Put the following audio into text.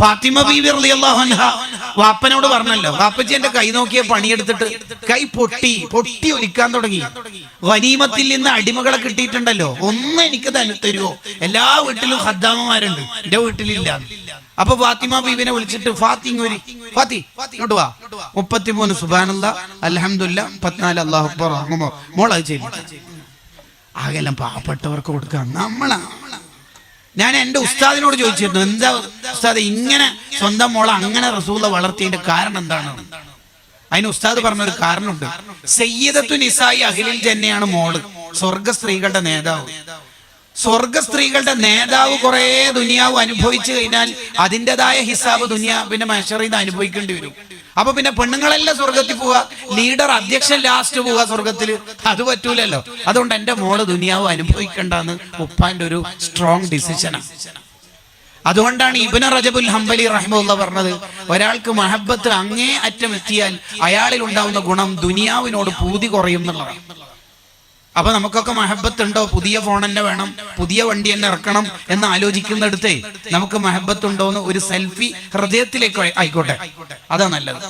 ഫാത്തിമ ബീവി വാപ്പനോട് പറഞ്ഞല്ലോ വാപ്പച്ചി എന്റെ കൈ നോക്കിയ പണിയെടുത്തിട്ട് കൈ പൊട്ടി പൊട്ടി ഒലിക്കാൻ തുടങ്ങി. വനീമത്തിൽ നിന്ന് അടിമകളെ കിട്ടിയിട്ടുണ്ടല്ലോ ഒന്ന് എനിക്ക് തന്നെ തരുമോ എല്ലാ വീട്ടിലും ഹദ്ദാമമാരുണ്ട് എന്റെ വീട്ടിലില്ല. അപ്പൊ ഫാത്തിമ ബീവിനെ വിളിച്ചിട്ട് ഫാത്തി ഇങ്ങ് ഫാത്തി ഇങ്ങോട്ട് വാ. മുപ്പത്തിമൂന്ന് സുബാനല്ല അലഹമുല്ല പത്തിനാല് അള്ളാഹു മോളത് ചെയ്യും. ആകെല്ലാം പാവപ്പെട്ടവർക്ക് കൊടുക്കാം. നമ്മളാ ഞാൻ എന്റെ ഉസ്താദിനോട് ചോദിച്ചിരുന്നു എന്താ ഉസ്താദ് ഇങ്ങനെ സ്വന്തം മോളെ അങ്ങനെ റസൂല വളർത്തിയതിന്റെ കാരണം എന്താണ്? അതിന് ഉസ്താദ് പറഞ്ഞൊരു കാരണമുണ്ട്. സയ്യിദത്തു നിസായി അഖിലിൽ തന്നെയാണ് മോൾ. സ്വർഗ സ്ത്രീകളുടെ നേതാവ്. സ്വർഗ സ്ത്രീകളുടെ നേതാവ് കുറെ ദുനിയാവ് അനുഭവിച്ചു കഴിഞ്ഞാൽ അതിന്റെതായ ഹിസാബ് ദുനിയാവിന്റെ മനുഷ്യർ ഇത് അനുഭവിക്കേണ്ടി വരും. അപ്പൊ പിന്നെ പെണ്ണുങ്ങളെല്ലാം സ്വർഗത്തിൽ പോവുക? ലീഡർ അധ്യക്ഷൻ ലാസ്റ്റ് പോവുക സ്വർഗത്തിൽ അത് പറ്റൂലല്ലോ. അതുകൊണ്ട് എന്റെ മോൾ ദുനിയാവ് അനുഭവിക്കണ്ടെന്ന് ഉപ്പാന്റെ ഒരു സ്ട്രോങ് ഡിസിഷനാണ് അതുകൊണ്ടാണ് ഇബിന റജബുൽ ഹംബലി റഹ്മുള്ള പറഞ്ഞത് ഒരാൾക്ക് മഹബത്ത് അങ്ങേ അറ്റം എത്തിയാൽ അയാളിൽ ഉണ്ടാവുന്ന ഗുണം ദുനിയാവിനോട് പൂതി കുറയും എന്നുള്ളതാണ്. അപ്പൊ നമുക്കൊക്കെ മഹബത്ത് ഉണ്ടോ പുതിയ ഫോൺ തന്നെ വേണം പുതിയ വണ്ടി തന്നെ ഇറക്കണം എന്ന് ആലോചിക്കുന്നിടത്തേ നമുക്ക് മഹബത്ത് ഉണ്ടോ എന്ന് ഒരു സെൽഫി ഹൃദയത്തിലേക്ക് ആയിക്കോട്ടെ. അതാ നല്ലത്.